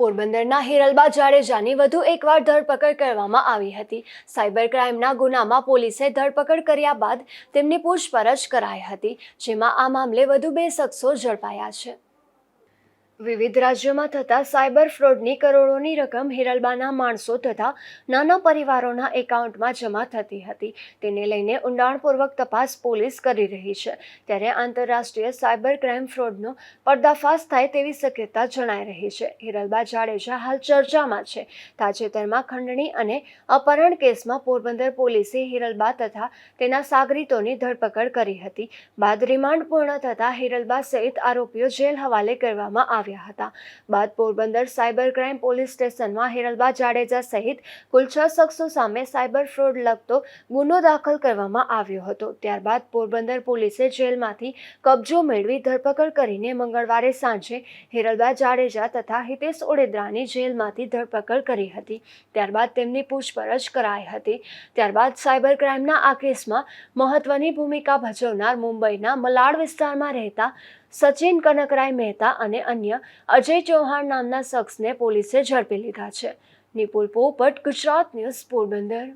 પોરબંદરના હિરલબા જાડેજાની વધુ એકવાર ધરપકડ કરવામાં આવી હતી. સાયબર ક્રાઇમના ગુનામાં પોલીસે ધરપકડ કર્યા બાદ તેમની પૂછપરછ કરાઈ હતી, જેમાં આ મામલે વધુ બે શખ્સો ઝડપાયા છે. વિવિધ રાજ્યોમાં થતા સાયબર ફ્રોડની કરોડોની રકમ હિરલબાના માણસો તથા નાના પરિવારોના એકાઉન્ટમાં જમા થતી હતી. તેને લઈને ઊંડાણપૂર્વક તપાસ પોલીસ કરી રહી છે. ત્યારે આંતરરાષ્ટ્રીય સાયબર ક્રાઇમ ફ્રોડનો પર્દાફાશ થાય તેવી શક્યતા જણાઈ રહી છે. હિરલબા જાડેજા હાલ ચર્ચામાં છે. તાજેતરમાં ખંડણી અને અપહરણ કેસમાં પોરબંદર પોલીસે હિરલબા તથા તેના સાગરીતોની ધરપકડ કરી હતી. બાદ રિમાન્ડ પૂર્ણ થતાં હિરલબા સહિત આરોપીઓ જેલ હવાલે કરવામાં આવ્યા હતા. બાદ પોરબંદર સાયબર ક્રાઇમ પોલીસ સ્ટેશનમાં હિરલબા જાડેજા સહિત કુલ છ શખ્સો સામે સાયબર ફ્રોડ લગતો ગુનો દાખલ કરવામાં આવ્યો હતો. ત્યારબાદ પોરબંદર પોલીસે જેલમાંથી કબજો મેળવી ધરપકડ કરીને મંગળવારે સાંજે હિરલબા જાડેજા તથા હિતેશ ઓડેદરાની જેલમાંથી ધરપકડ કરી હતી. ત્યારબાદ તેમની પૂછપરછ કરાઈ હતી. ત્યારબાદ સાયબર ક્રાઇમના આ કેસમાં મહત્વની ભૂમિકા ભજવનાર મુંબઈના મલાડ વિસ્તારમાં રહેતા સચિન કનકરાય મહેતા અને અન્ય અજય ચૌહાણ નામના શખ્સને પોલીસે ઝડપી લીધા છે. નિપુલ પોપટ, ગુજરાત ન્યૂઝ પોરબંદર.